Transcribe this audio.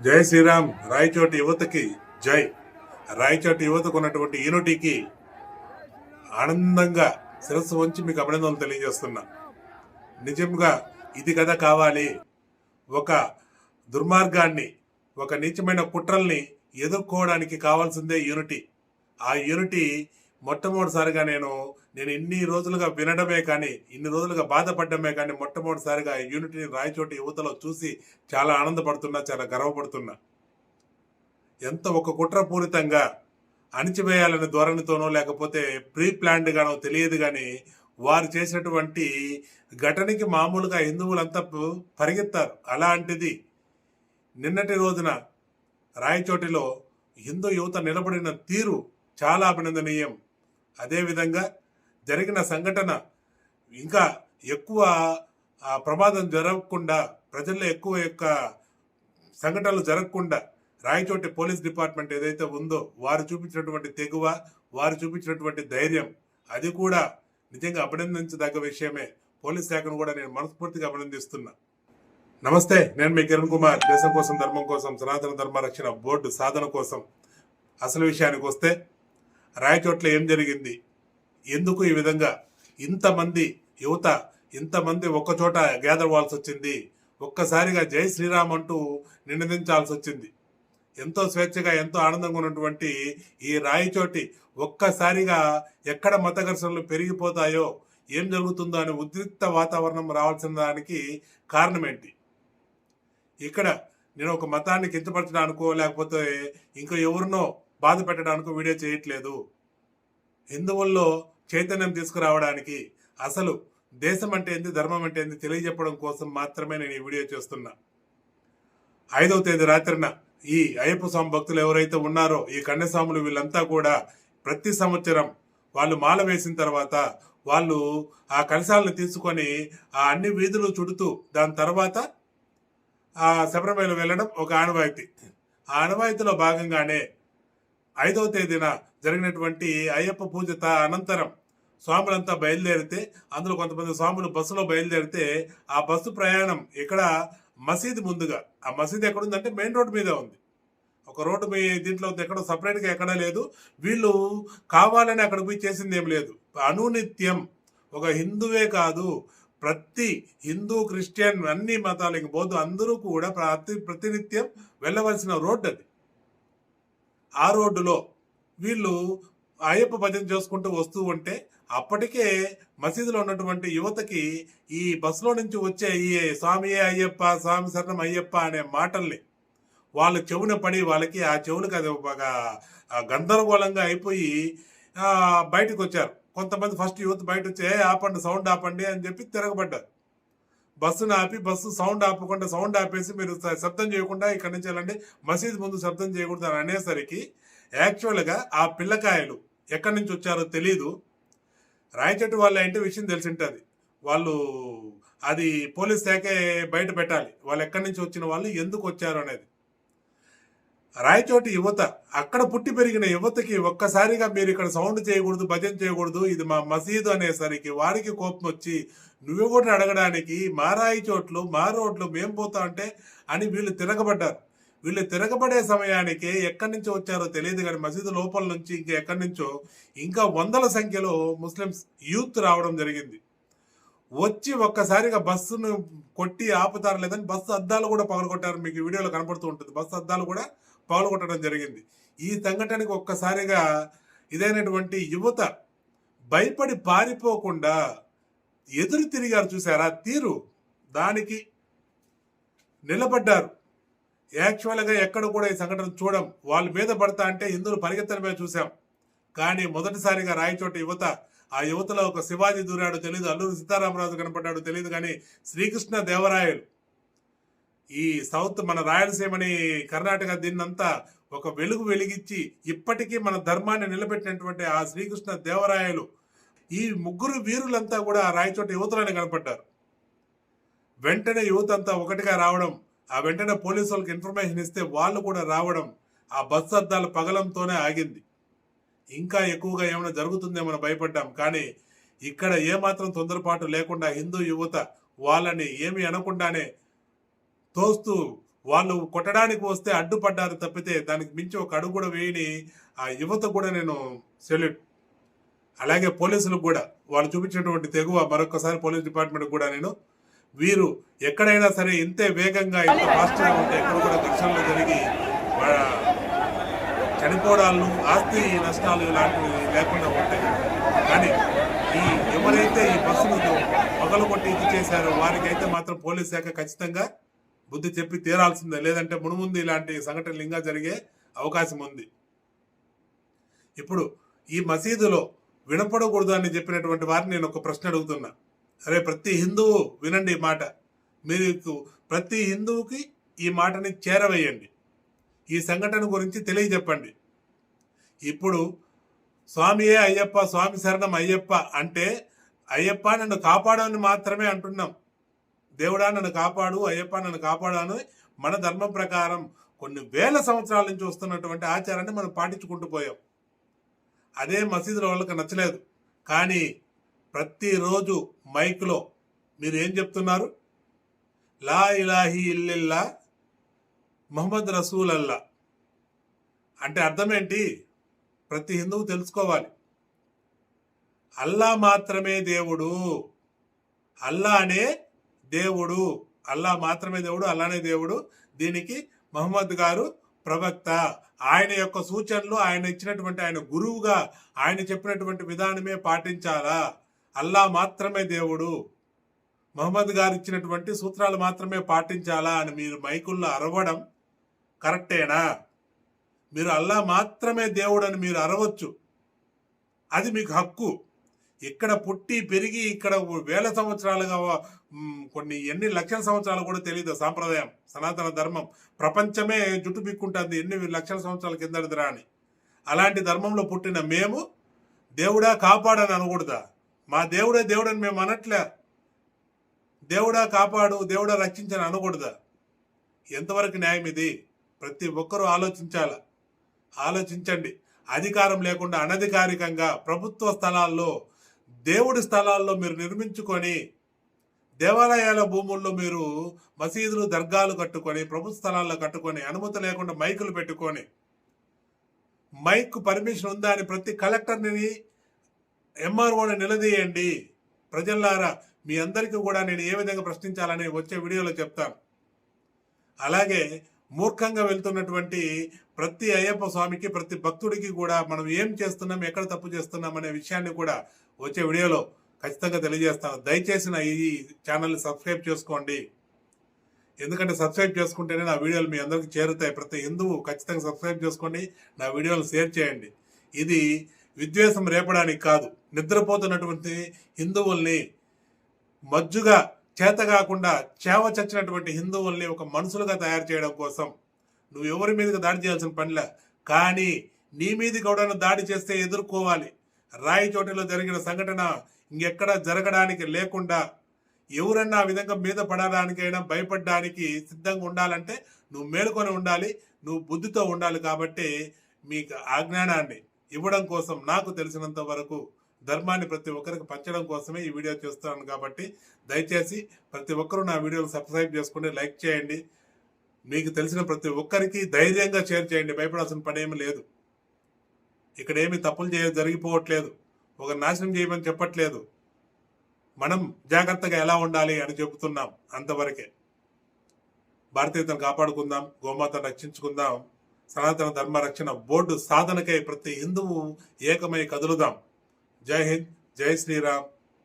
జై శ్రీరామ్. రాయచోటి యువతకి జై. రాయచోటి యువతకు ఉన్నటువంటి యూనిటీకి ఆనందంగా శిరస్సు వంచి మీకు అభినందనలు తెలియజేస్తున్నా. నిజంగా ఇది కదా కావాలి. ఒక దుర్మార్గాన్ని ఒక నీచమైన కుట్రల్ని ఎదుర్కోవడానికి కావాల్సిందే యూనిటీ ఆ యూనిటీ మొట్టమొదటిసారిగా నేను నేను ఇన్ని రోజులుగా వినడమే కానీ ఇన్ని రోజులుగా బాధపడ్డమే కానీ మొట్టమొదటిసారిగా యూనిట్ని రాయచోటి యువతలో చూసి చాలా ఆనందపడుతున్నా చాలా గర్వపడుతున్నా. ఎంత ఒక కుట్రపూరితంగా అణిచివేయాలనే ధోరణితోనో లేకపోతే ప్రీ ప్లాన్డ్గానో తెలియదు కానీ వారు చేసినటువంటి ఘటనకి మామూలుగా హిందువులంతా పరిగెత్తారు. అలాంటిది నిన్నటి రోజున రాయచోటిలో హిందూ యువత నిలబడిన తీరు చాలా అభినందనీయం. అదేవిధంగా జరిగిన సంఘటన ఇంకా ఎక్కువ ప్రమాదం జరగకుండా ప్రజల్లో ఎక్కువ యొక్క సంఘటనలు జరగకుండా రాయచోటి పోలీస్ డిపార్ట్మెంట్ ఏదైతే ఉందో వారు చూపించినటువంటి తెగువ వారు చూపించినటువంటి ధైర్యం అది కూడా నిజంగా అభినందించదగ్గ విషయమే. పోలీస్ శాఖను కూడా నేను మనస్ఫూర్తిగా అభినందిస్తున్నా. నమస్తే నేను మీ కిరణ్ కుమార్. దేశం కోసం ధర్మం కోసం సనాతన ధర్మ రక్షణ బోర్డు సాధన కోసం. అసలు విషయానికి వస్తే రాయచోట్ల ఏం జరిగింది? ఎందుకు ఈ విధంగా? ఇంతమంది యువత ఇంతమంది ఒక్కచోట గ్యాదర్ అవ్వాల్సి వచ్చింది ఒక్కసారిగా జై శ్రీరామ్ అంటూ నినదించాల్సి వచ్చింది ఎంతో స్వేచ్ఛగా ఎంతో ఆనందంగా ఉన్నటువంటి ఈ రాయిచోటి ఒక్కసారిగా ఎక్కడ మత ఘర్షణలు పెరిగిపోతాయో ఏం జరుగుతుందో అనే ఉద్రిక్త వాతావరణం రావాల్సిన దానికి కారణం ఏంటి ఇక్కడ నేను ఒక మతాన్ని కించపరచడానికో లేకపోతే ఇంకా ఎవరినో బాధ పెట్టడానికి వీడియో చేయట్లేదు. హిందువుల్లో చైతన్యం తీసుకురావడానికి అసలు దేశం అంటే ఏంది ధర్మం అంటే ఏంది తెలియజెప్పడం కోసం మాత్రమే నేను ఈ వీడియో చేస్తున్నా. ఐదవ తేదీ రాత్రిన ఈ అయ్యప్ప స్వామి భక్తులు ఎవరైతే ఉన్నారో ఈ కన్యస్వాములు వీళ్ళంతా కూడా ప్రతి సంవత్సరం వాళ్ళు మాల వేసిన తర్వాత వాళ్ళు ఆ కలశాలను తీసుకొని ఆ అన్ని వీధులు చుడుతూ దాని తర్వాత ఆ శబరిమల వెళ్ళడం ఒక ఆనవాయితీ. ఆ ఆనవాయితీలో భాగంగానే ఐదవ తేదీన జరిగినటువంటి అయ్యప్ప పూజ అనంతరం స్వాములంతా బయలుదేరితే అందులో కొంతమంది స్వాములు బస్సులో బయలుదేరితే ఆ బస్సు ప్రయాణం ఇక్కడ మసీదు ముందుగా ఆ మసీదు ఎక్కడుందంటే మెయిన్ రోడ్ మీదే ఉంది. ఒక రోడ్డు మీ దీంట్లో ఎక్కడ సపరేట్గా ఎక్కడా లేదు. వీళ్ళు కావాలని అక్కడ పోయి చేసింది ఏం లేదు. అనునిత్యం ఒక హిందువే కాదు ప్రతి హిందూ క్రిస్టియన్ అన్ని మతాలు ఇంక బౌద్ధ అందరూ కూడా ప్రతి ప్రతినిత్యం వెళ్ళవలసిన రోడ్డు అది. ఆ రోడ్డులో వీళ్ళు అయ్యప్ప భజన చేసుకుంటూ వస్తూ ఉంటే అప్పటికే మసీదులో ఉన్నటువంటి యువతకి ఈ బస్సులో నుంచి వచ్చే ఈ స్వామియే అయ్యప్ప స్వామి శరణం అయ్యప్ప అనే మాటల్ని వాళ్ళు చెవున పడి వాళ్ళకి ఆ చెవులకు అది ఒక గందరగోళంగా అయిపోయి బయటకు వచ్చారు. కొంతమంది ఫస్ట్ యూత్ బయట వచ్చి ఆపండి సౌండ్ ఆపండి అని చెప్పి తిరగబడ్డారు. బస్సును ఆపి బస్సు సౌండ్ ఆపకుండా సౌండ్ ఆపేసి మీరు శబ్దం చేయకుండా ఇక్కడి నుంచి వెళ్ళండి. మసీద్ ముందు శబ్దం చేయకూడదు అని అనేసరికి యాక్చువల్గా ఆ పిల్లకాయలు ఎక్కడి నుంచి వచ్చారో తెలీదు. రాయచెట్టు వాళ్ళ అంటే విషయం తెలిసి ఉంటుంది వాళ్ళు అది పోలీస్ శాఖే బయట పెట్టాలి. వాళ్ళు ఎక్కడి నుంచి వచ్చిన వాళ్ళు ఎందుకు వచ్చారు అనేది. రాయచోటి యువత అక్కడ పుట్టి పెరిగిన యువతకి ఒక్కసారిగా మీరు ఇక్కడ సౌండ్ చేయకూడదు భజన చేయకూడదు ఇది మా మసీదు అనేసరికి వారికి కోపం వచ్చి నువ్వు కూడా అడగడానికి మా రాయచోట్లు మా రోడ్లు మేం పోతా అంటే అని వీళ్ళు తిరగబడ్డారు. వీళ్ళు తిరగబడే సమయానికి ఎక్కడి నుంచి వచ్చారో తెలియదు కానీ మసీదు లోపల నుంచి ఇంకా ఎక్కడి నుంచో ఇంకా వందల సంఖ్యలో ముస్లిమ్స్ యూత్ రావడం జరిగింది. వచ్చి ఒక్కసారిగా బస్సును కొట్టి ఆపుతారు లేదని బస్సు అద్దాలు కూడా పగలగొట్టారు. మీకు వీడియోలో కనపడుతూ ఉంటుంది. బస్సు అద్దాలు కూడా పాల్గొనడం జరిగింది. ఈ సంఘటనకి ఒక్కసారిగా ఇదైనటువంటి యువత భయపడి పారిపోకుండా ఎదురు తిరిగారు చూసారా? తీరు దానికి నిలబడ్డారు. యాక్చువల్గా ఎక్కడ కూడా ఈ సంఘటన చూడం వాళ్ళ మీద పడతా అంటే హిందువులు పరిగెత్తడమే చూసాం. కానీ మొదటిసారిగా రాయచోట యువత ఆ యువతలో ఒక శివాజీ దూరాడు తెలియదు అల్లూరి సీతారామరాజు కనపడ్డాడు తెలియదు కానీ శ్రీకృష్ణ దేవరాయలు ఈ సౌత్ మన రాయలసీమని కర్ణాటక దీన్నంతా ఒక వెలుగు వెలిగించి ఇప్పటికీ మన ధర్మాన్ని నిలబెట్టినటువంటి ఆ శ్రీకృష్ణ దేవరాయలు ఈ ముగ్గురు వీరులంతా కూడా రాయచోట యువతలోనే కనపడ్డారు. వెంటనే యువత అంతా ఒకటిగా రావడం ఆ వెంటనే పోలీసు వాళ్ళకి ఇన్ఫర్మేషన్ ఇస్తే వాళ్ళు కూడా రావడం ఆ బస్సు అద్దాల పగలంతోనే ఆగింది. ఇంకా ఎక్కువగా ఏమైనా జరుగుతుందేమో భయపడ్డాం కానీ ఇక్కడ ఏమాత్రం తొందరపాటు లేకుండా హిందూ యువత వాళ్ళని ఏమి అనకుండానే తోస్తూ వాళ్ళు కొట్టడానికి వస్తే అడ్డుపడ్డారు తప్పితే దానికి మించి ఒక అడుగు కూడా వేయని ఆ యువత కూడా నేను సెల్యూట్. అలాగే పోలీసులకు కూడా వాళ్ళు చూపించినటువంటి తెగువ మరొకసారి పోలీస్ డిపార్ట్మెంట్ కూడా నేను వీరు ఎక్కడైనా సరే ఇంతే వేగంగా ఇంత ఫాస్ట్గా ఉంటే ఎక్కడ కూడా ఘర్షణలు జరిగి చనిపోవడాలు ఆస్తి నష్టాలు ఇలాంటివి లేకుండా ఉంటాయి. కానీ ఈ ఎవరైతే ఈ బస్సును పగలు కొట్టి ఇది చేశారో వారికైతే మాత్రం పోలీస్ శాఖ ఖచ్చితంగా బుద్ధి చెప్పి తీరాల్సిందే. లేదంటే మునుముందు ఇలాంటి సంఘటనలు ఇంకా జరిగే అవకాశం ఉంది. ఇప్పుడు ఈ మసీదులో వినపడకూడదు అని చెప్పినటువంటి వారిని నేను ఒక ప్రశ్న అడుగుతున్నా. అరే ప్రతి హిందువు వినండి ఈ మాట. మీకు ప్రతి హిందువుకి ఈ మాటని చేరవేయండి. ఈ సంఘటన గురించి తెలియజెప్పండి. ఇప్పుడు స్వామియే అయ్యప్ప స్వామి శరణం అయ్యప్ప అంటే అయ్యప్ప నన్ను కాపాడని మాత్రమే అంటున్నాం. దేవుడా నన్ను కాపాడు అయ్యప్ప నన్ను కాపాడు మన ధర్మం ప్రకారం కొన్ని వేల సంవత్సరాల నుంచి వస్తున్నటువంటి ఆచారాన్ని మనం పాటించుకుంటూ పోయాం. అదే మసీదుల వాళ్ళకి నచ్చలేదు. కానీ ప్రతిరోజు మైక్లో మీరు ఏం చెప్తున్నారు? లా ఇలాహి ఇల్లిల్లా మొహమ్మద్ రసూల్ అల్లా అంటే అర్థం ఏంటి ప్రతి హిందువు తెలుసుకోవాలి. అల్లా మాత్రమే దేవుడు. అల్లానే దేవుడు అల్లా మాత్రమే దేవుడు అల్లానే దేవుడు. దీనికి మహమ్మద్ గారు ప్రవక్త. ఆయన యొక్క సూచనలు ఆయన ఇచ్చినటువంటి ఆయన గురువుగా ఆయన చెప్పినటువంటి విధానమే పాటించాలా? అల్లా మాత్రమే దేవుడు. మహమ్మద్ గారు ఇచ్చినటువంటి సూత్రాలు మాత్రమే పాటించాలా అని మీరు మైకుల్లో అరవడం కరెక్టేనా? మీరు అల్లా మాత్రమే దేవుడు అని మీరు అరవచ్చు. అది మీకు హక్కు. ఇక్కడ పుట్టి పెరిగి ఇక్కడ వేల సంవత్సరాలుగా కొన్ని ఎన్ని లక్షల సంవత్సరాలు కూడా తెలియదు సాంప్రదాయం సనాతన ధర్మం. ప్రపంచమే జుట్టు పిక్కుంటుంది ఎన్ని లక్షల సంవత్సరాల కిందటిదిరా అని అలాంటి ధర్మంలో పుట్టిన మేము దేవుడా కాపాడని అనకూడదా? మా దేవుడే దేవుడని మేము అనట్లే. దేవుడా కాపాడు దేవుడా రక్షించని అనకూడదా? ఎంతవరకు న్యాయం ఇది? ప్రతి ఒక్కరూ ఆలోచించాల? ఆలోచించండి. అధికారం లేకుండా అనధికారికంగా ప్రభుత్వ స్థలాల్లో దేవుడి స్థలాల్లో మీరు నిర్మించుకొని దేవాలయాల భూముల్లో మీరు మసీదులు దర్గాలు కట్టుకొని ప్రభుత్వ స్థలాల్లో కట్టుకొని అనుమతి లేకుండా మైకులు పెట్టుకొని మైక్ పర్మిషన్ ఉందా అని ప్రతి కలెక్టర్ని ఎంఆర్ఓని నిలదీయండి. ప్రజల్లారా మీ అందరికీ కూడా నేను ఏ విధంగా ప్రశ్నించాలని వచ్చే వీడియోలో చెప్తాను. అలాగే మూర్ఖంగా వెళ్తున్నటువంటి ప్రతి అయ్యప్ప స్వామికి ప్రతి భక్తుడికి కూడా మనం ఏం చేస్తున్నాం ఎక్కడ తప్పు చేస్తున్నాం అనే విషయాన్ని కూడా వచ్చే వీడియోలో ఖచ్చితంగా తెలియజేస్తాను. దయచేసి నా ఈ ఛానల్ని సబ్స్క్రైబ్ చేసుకోండి. ఎందుకంటే సబ్స్క్రైబ్ చేసుకుంటేనే నా వీడియోలు మీ అందరికి చేరుతాయి. ప్రతి హిందువు ఖచ్చితంగా సబ్స్క్రైబ్ చేసుకోండి నా వీడియోలు షేర్ చేయండి. ఇది విద్వేషం రేపడానికి కాదు. నిద్రపోతున్నటువంటి హిందువుల్ని మజ్జుగా చేత కాకుండా చేవ చచ్చినటువంటి హిందువుల్ని ఒక మనుషులుగా తయారు చేయడం కోసం నువ్వు ఎవరి మీదకి దాడి చేయాల్సిన పనిలే. కానీ నీ మీదకి ఎవడైనా దాడి చేస్తే ఎదుర్కోవాలి. రాయచోటిలో జరిగిన సంఘటన ఇంకెక్కడ జరగడానికి లేకుండా ఎవరన్నా ఆ విధంగా మీద పడడానికైనా భయపడడానికి సిద్ధంగా ఉండాలంటే నువ్వు మేలుకొని ఉండాలి నువ్వు బుద్ధితో ఉండాలి కాబట్టి మీకు ఆ జ్ఞానాన్ని ఇవ్వడం కోసం నాకు తెలిసినంత వరకు ధర్మాన్ని ప్రతి ఒక్కరికి పంచడం కోసమే ఈ వీడియో చేస్తున్నాను కాబట్టి దయచేసి ప్రతి ఒక్కరూ నా వీడియోలు సబ్స్క్రైబ్ చేసుకుని లైక్ చేయండి. మీకు తెలిసిన ప్రతి ఒక్కరికి ధైర్యంగా షేర్ చేయండి. భయపడాల్సిన పని ఏమీ లేదు. ఇక్కడ ఏమి తప్పులు చేయ జరిగిపోవట్లేదు. ఒక నాశనం చేయమని చెప్పట్లేదు. మనం జాగ్రత్తగా ఎలా ఉండాలి అని చెబుతున్నాం అంతవరకే. భారతీయతను కాపాడుకుందాం గోమాతను రక్షించుకుందాం సనాతన ధర్మ రక్షణ బోర్డు సాధనకై ప్రతి హిందువు ఏకమై కదులుదాం. జై హింద్ జై శ్రీరామ్